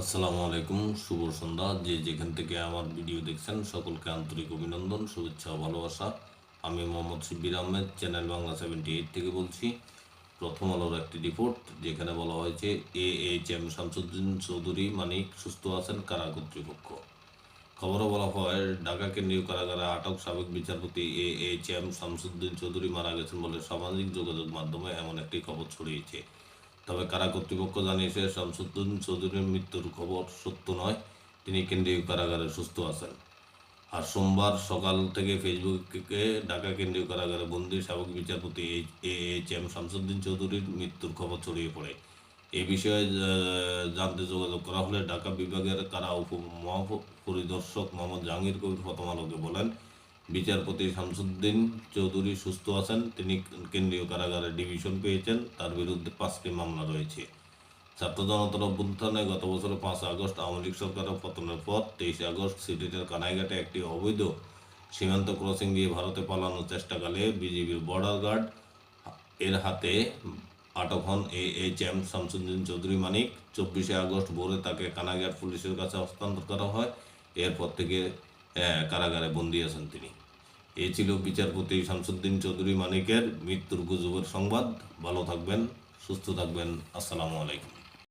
আসসালামু আলাইকুম শুভ সন্ধ্যা। যে যেখান থেকে আমার ভিডিও দেখছেন, সকলকে আন্তরিক অভিনন্দন, শুভেচ্ছা ভালোবাসা। আমি Mohammad Shibir Ahmed, channel Bangla seventy eight থেকে বলছি। প্রথম আলোর একটি রিপোর্ট, যেখানে বলা হয়েছে A H M Shamsuddin Chowdhury, Manik, সুস্থ আছেন, কারা কর্তৃপক্ষ? খবরে বলা হয়, ঢাকা কেন্দ্রীয় কারাগারে আটক সাবেক বিচারপতি A H M Shamsuddin Chowdhury মারা গেছেন বলে সামাজিক যোগাযোগ মাধ্যমে এমন একটি খবর ছড়িয়েছে। তবে কারা কর্তৃপক্ষ জানিয়েছে, শামসুদ্দিন চৌধুরীর মৃত্যুর খবর সত্য নয়। তিনি কেন্দ্রীয় কারাগারে সুস্থ আছেন। আর সোমবার সকাল থেকে ফেসবুকে ঢাকা কেন্দ্রীয় কারাগারে বন্দি সাবেক বিচারপতি এ এইচ এম শামসুদ্দিন চৌধুরীর মৃত্যুর খবর ছড়িয়ে পড়ে। এ বিষয়ে জানতে যোগাযোগ করা হলে ঢাকা বিভাগের কারা উপ মহাপরিদর্শক মোহাম্মদ জাহাঙ্গীর কবির প্রথম আলোকে বলেন। বিচারপতি শামসুদ্দিন চৌধুরী সুস্থ আছেন। তিনি কেন্দ্রীয় কারাগারে ডিভিশন পেয়েছেন। তার বিরুদ্ধে পাঁচটি মামলা রয়েছে। ছাত্র জনতার অভ্যুত্থানে গত বছর পাঁচ আগস্ট আওয়ামী লীগ সরকারের পতনের পর তেইশে আগস্ট সিলেটের কানাইঘাটে একটি অবৈধ সীমান্ত ক্রসিং দিয়ে ভারতে পালানোর চেষ্টাকালে বিজিবির বর্ডার গার্ড এর হাতে আটক হন A H M Shamsuddin Chowdhury Manik. চব্বিশে আগস্ট ভোরে তাকে কানাঘাট পুলিশের কাছে হস্তান্তর করা হয়। এরপর থেকে কারাগারে বন্দি আছেন তিনি। এই ছিল বিচারপতি শামসুদ্দিন চৌধুরী মানিকের মৃত্যুর গুজবের সংবাদ। ভালো থাকবেন, সুস্থ থাকবেন। আসসালামু আলাইকুম।